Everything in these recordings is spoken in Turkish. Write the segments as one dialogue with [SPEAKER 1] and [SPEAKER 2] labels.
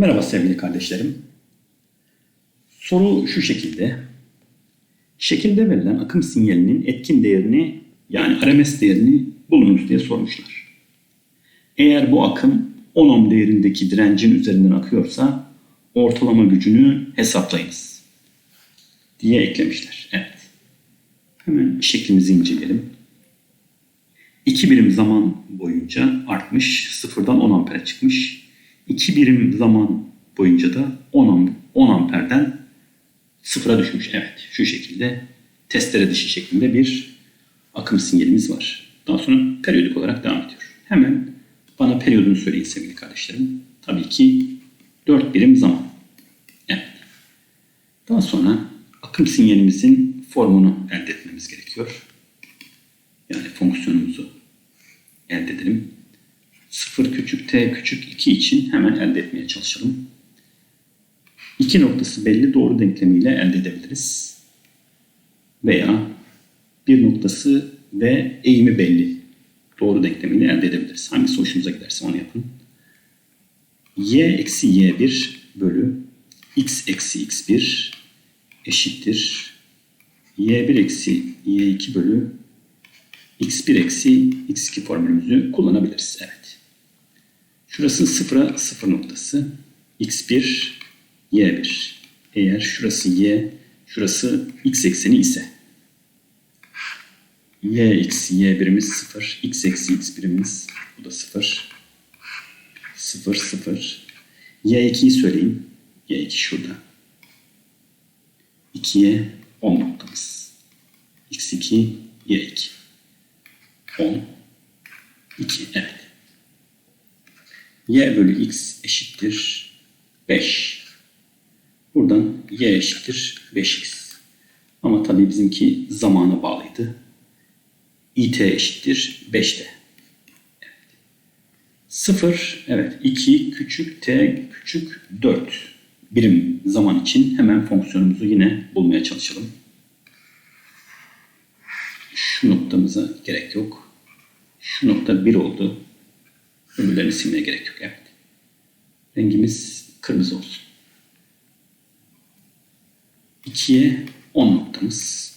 [SPEAKER 1] Merhaba sevgili kardeşlerim. Soru şu şekilde. Şekilde verilen akım sinyalinin etkin değerini yani RMS değerini bulunuz diye sormuşlar. Eğer bu akım 10 ohm değerindeki direncin üzerinden akıyorsa ortalama gücünü hesaplayınız diye eklemişler. Evet. Hemen şeklimizi inceleyelim. 2 birim zaman boyunca artmış, sıfırdan 10 ampere çıkmış. 2 birim zaman boyunca da 10, am- 10 amperden sıfıra düşmüş. Evet, şu şekilde testere dışı şeklinde bir akım sinyalimiz var. Daha sonra periyodik olarak devam ediyor. Hemen bana periyodunu söyleyin sevgili kardeşlerim. Tabii ki 4 birim zaman. Evet. Daha sonra akım sinyalimizin formunu elde etmemiz gerekiyor. Yani fonksiyonumuzu elde edelim. 0 küçük t küçük 2 için hemen elde etmeye çalışalım. 2 noktası belli doğru denklemiyle elde edebiliriz. Veya bir noktası ve eğimi belli doğru denklemiyle elde edebiliriz. Hangisi hoşunuza giderse onu yapın. y eksi y1 bölü x eksi x1 eşittir. y1 eksi y2 bölü x1 eksi x2 formülümüzü kullanabiliriz. Evet. Şurası sıfıra sıfır noktası. x1, y1. Eğer şurası y, şurası x ekseni ise y eksi y1'imiz sıfır, x eksi x1'imiz bu da sıfır. Sıfır, sıfır. y2'yi söyleyin. y2 şurada. 2'ye 10 noktamız. x2, y2. 10, 2, evet. Y bölü x eşittir 5. Buradan y eşittir 5x. Ama tabii bizimki zamana bağlıydı. it eşittir 5'te. Evet. 0, evet 2 küçük t küçük 4 birim zaman için hemen fonksiyonumuzu yine bulmaya çalışalım. Şu noktamıza gerek yok. Şu nokta 1 oldu. Öbürlerini silmeye gerek yok. Evet. Rengimiz kırmızı olsun. 2'ye 10 noktamız.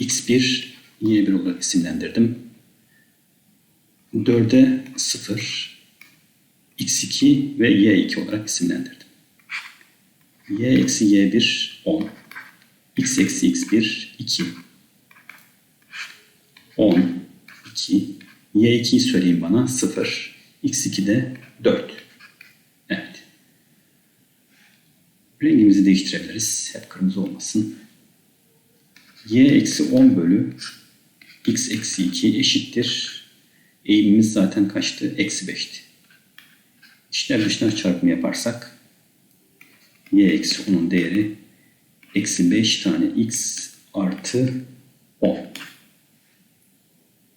[SPEAKER 1] x1, y1 olarak isimlendirdim. 4'e 0, x2 ve y2 olarak isimlendirdim. y eksi y1 10, x eksi x1 2, 10, 2, y2'yi söyleyeyim bana 0, x2 de 4. Evet. Rengimizi değiştirebiliriz. Hep kırmızı olmasın. y eksi 10 bölü x eksi 2 eşittir. Eğimimiz zaten kaçtı? Eksi 5'ti. İçler dışlar çarpımı yaparsak y eksi 10'un değeri eksi 5 tane x artı 10.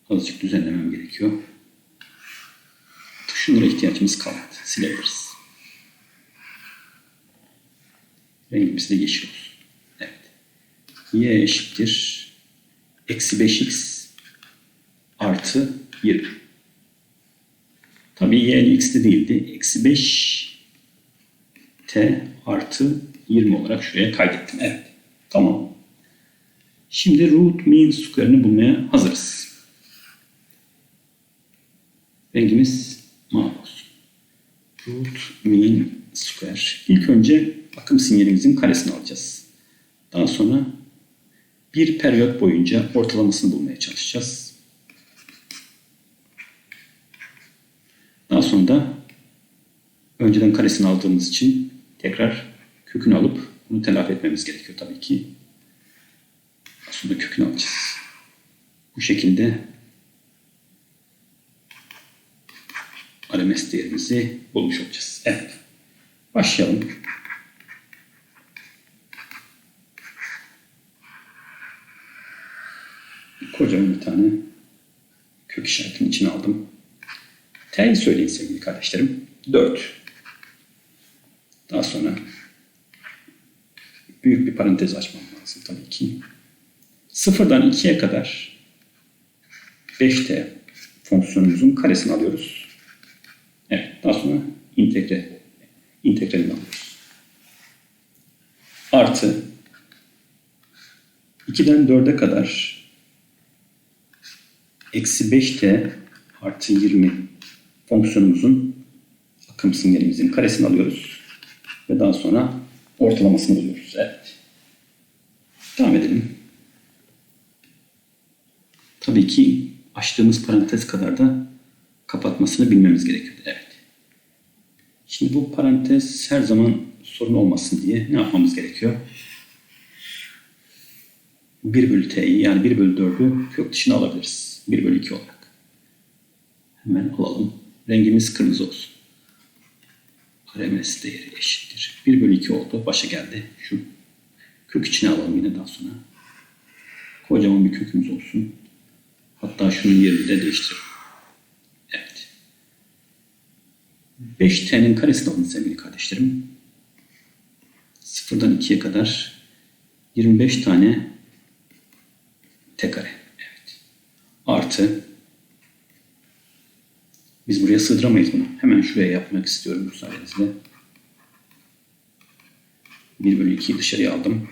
[SPEAKER 1] Azıcık düzenlemem gerekiyor. Şunlara ihtiyacımız kalmadı. Silebiliriz. Rengimiz de yeşil olsun. Evet. y eşittir. Eksi 5x artı 20. Tabii y x de değildi. Eksi 5 t artı 20 olarak şuraya kaydettim. Evet. Tamam. Şimdi root mean square'ını bulmaya hazırız. Rengimiz mavi olsun. Root mean square. İlk önce akım sinyalimizin karesini alacağız. Daha sonra bir periyot boyunca ortalamasını bulmaya çalışacağız. Daha sonra da önceden karesini aldığımız için tekrar kökünü alıp bunu telafi etmemiz gerekiyor tabii ki. Aslında kökünü alacağız. Bu şekilde RMS değerimizi bulmuş olacağız. Evet. Başlayalım. Kocaman bir tane kök işaretinin içine aldım. T'yi söyleyin sevgili kardeşlerim. 4. Daha sonra büyük bir parantez açmam lazım tabii ki. Sıfırdan 2'ye kadar 5t fonksiyonumuzun karesini alıyoruz. Evet, daha sonra integre, integralini alıyoruz. Artı 2'den 4'e kadar eksi 5t artı 20 fonksiyonumuzun akım sinyalimizin karesini alıyoruz ve daha sonra ortalamasını buluyoruz. Evet. Devam edelim. Tabii ki açtığımız parantez kadar da kapatmasını bilmemiz gerekiyor. Evet. Şimdi bu parantez her zaman sorun olmasın diye ne yapmamız gerekiyor? 1 bölü t'yi yani 1 bölü 4'ü kök dışına alabiliriz. 1 bölü 2 olarak. Hemen alalım. Rengimiz kırmızı olsun. RMS değeri eşittir. 1 bölü 2 oldu. Başa geldi. Şu kök içine alalım yine daha sonra. Kocaman bir kökümüz olsun. Hatta şunun yerini de değiştirelim. Evet. 5t'nin karesini alın sevgili kardeşlerim. Sıfırdan 2'ye kadar 25 tane t kare. Evet. Artı biz buraya sığdıramayız bunu. Hemen şuraya yapmak istiyorum müsaadenizle. 1 bölü 2'yi dışarıya aldım.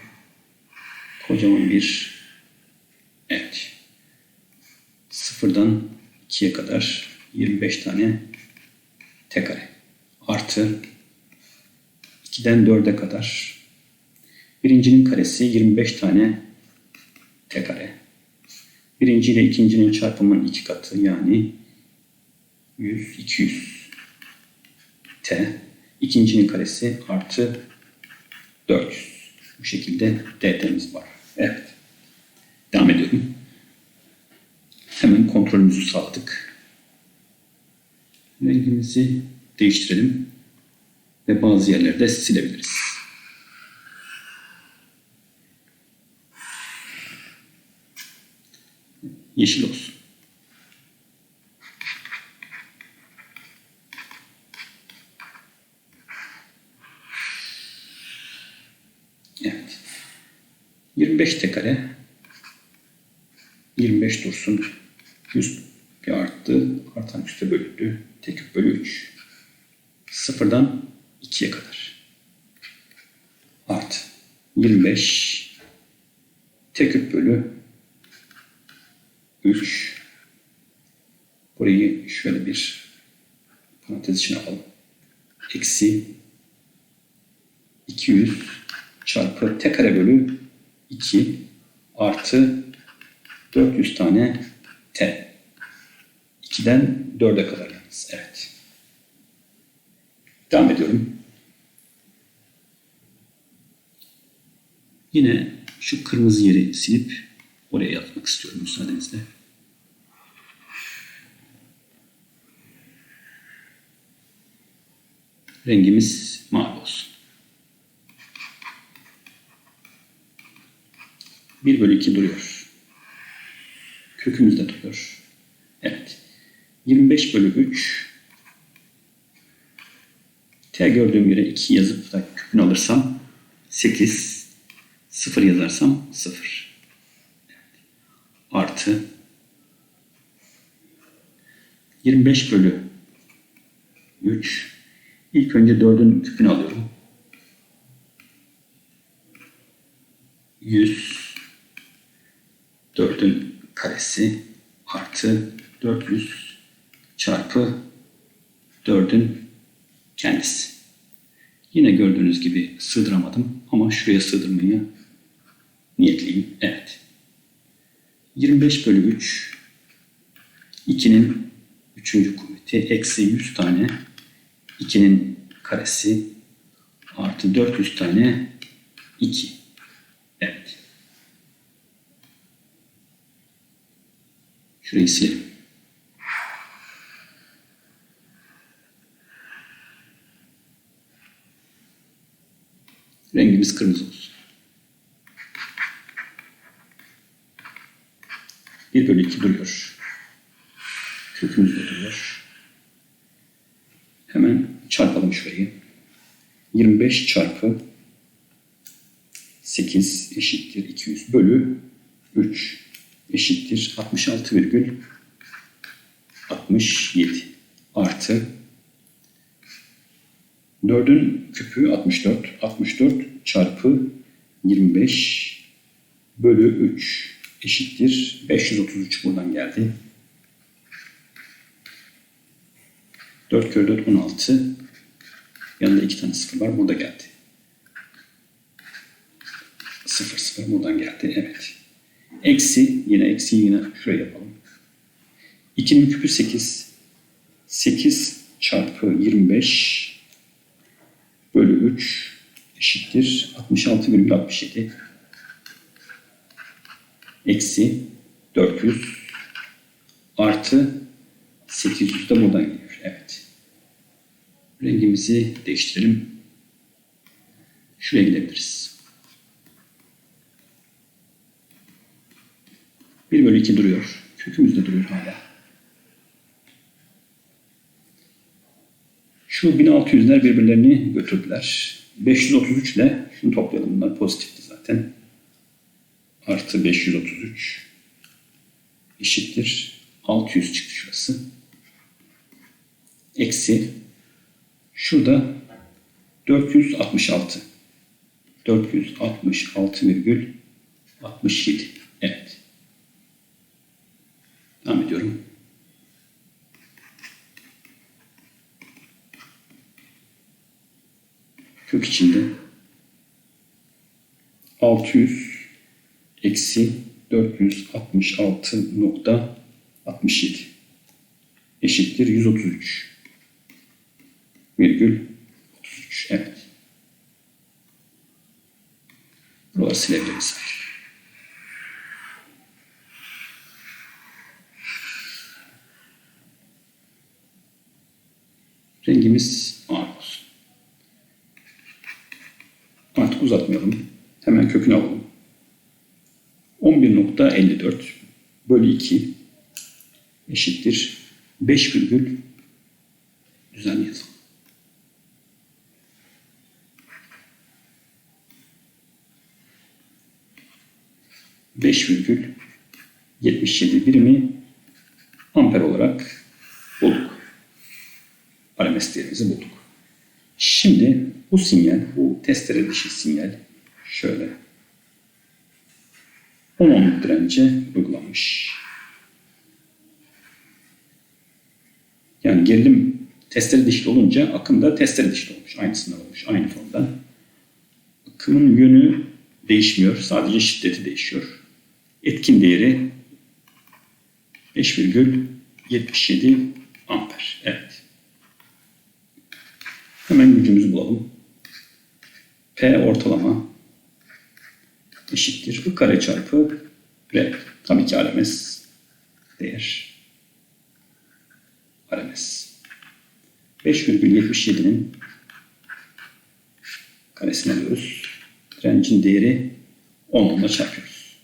[SPEAKER 1] Kocaman bir evet. Sıfırdan 2'ye kadar 25 tane t kare. Artı 2'den 4'e kadar birincinin karesi 25 tane t kare. Birinci ile ikincinin çarpımının iki katı yani 100, 200 t. İkincinin karesi artı 400. Bu şekilde dt'miz var. Evet. Devam ediyorum. Hemen kontrolümüzü sağladık. Rengimizi değiştirelim. Ve bazı yerleri de silebiliriz. Yeşil olsun. Evet. 25 t kare 25 dursun. 100 bir arttı. Artan üste bölündü. T bölü 3. Sıfırdan 2'ye kadar. Art. 25 T küp bölü 3. Burayı şöyle bir parantez içine alalım. Eksi 200 çarpı t kare bölü 2 artı 400 tane t. 2'den 4'e kadar yalnız. Evet. Devam ediyorum. Yine şu kırmızı yeri silip oraya yazmak istiyorum müsaadenizle. Rengimiz mavi olsun. 1 bölü 2 duruyor. Kökümüz de duruyor. Evet. 25 bölü 3 T gördüğüm yere 2 yazıp da kökünü alırsam 8 0 yazarsam 0 evet. artı 25 bölü 3 İlk önce 4'ün küpünü alıyorum. 100 4'ün karesi artı 400 çarpı 4'ün kendisi. Yine gördüğünüz gibi sığdıramadım ama şuraya sığdırmayı niyetliyim. Evet. 25 bölü 3 2'nin 3. kuvveti eksi 100 tane 2'nin karesi artı 400 tane 2. Evet. Şurayı silelim. Rengimiz kırmızı olsun. 1 bölü 2 duruyor. Kökümüz de duruyor. Hemen çarpalım şurayı. 25 çarpı 8 eşittir 200 bölü 3 eşittir 66 virgül 67 artı 4'ün küpü 64. 64 çarpı 25 bölü 3 eşittir. 533 buradan geldi. 4 kere 4 16. Yanında 2 tane sıfır var. Burada geldi. 0 0 buradan geldi. Evet. Eksi yine eksi yine şuraya yapalım. 2'nin küpü 8. 8 çarpı 25 bölü 3 eşittir 66,67 eksi 400 artı 800 de buradan geliyor. Evet. Rengimizi değiştirelim. Şuraya gidebiliriz. 1 bölü 2 duruyor. Kökümüz de duruyor hala. Şu 1600'ler birbirlerini götürdüler. 533 ile şunu toplayalım. Bunlar pozitifti zaten. Artı 533 eşittir. 600 çıktı şurası. Eksi şurada 466. 466,67. Evet. Devam ediyorum. Kök içinde 600 eksi 466.67 eşittir 133 virgül 33 evet. Buraları silebiliriz. Rengimiz mavi olsun. Artık uzatmayalım. Hemen kökünü alalım. 11.54 bölü 2 eşittir 5 virgül düzenli yazalım. Beş virgül 77 birimi amper olarak bulduk. RMS değerimizi bulduk. Şimdi bu sinyal, bu testere dışı sinyal şöyle 10 ohmluk dirence uygulanmış. Yani gerilim testere dişli olunca akım da testere dişli olmuş. Aynısından olmuş. Aynı formda. Akımın yönü değişmiyor. Sadece şiddeti değişiyor. Etkin değeri 5,77 amper. Evet. Hemen gücümüzü bulalım. P ortalama eşittir. I kare çarpı R. Tabii ki RMS değer. RMS. 5,77'nin karesini alıyoruz. Direncin değeri 10 ile çarpıyoruz.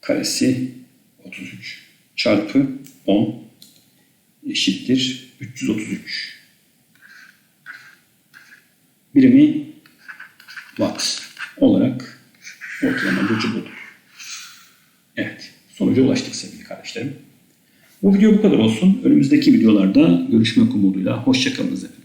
[SPEAKER 1] Karesi 33 çarpı 10 eşittir 333. Birimi watt olarak ortalama gücü budur. Evet, sonuca ulaştık sevgili kardeşlerim. Bu video bu kadar olsun. Önümüzdeki videolarda görüşmek umuduyla. Hoşçakalınız efendim.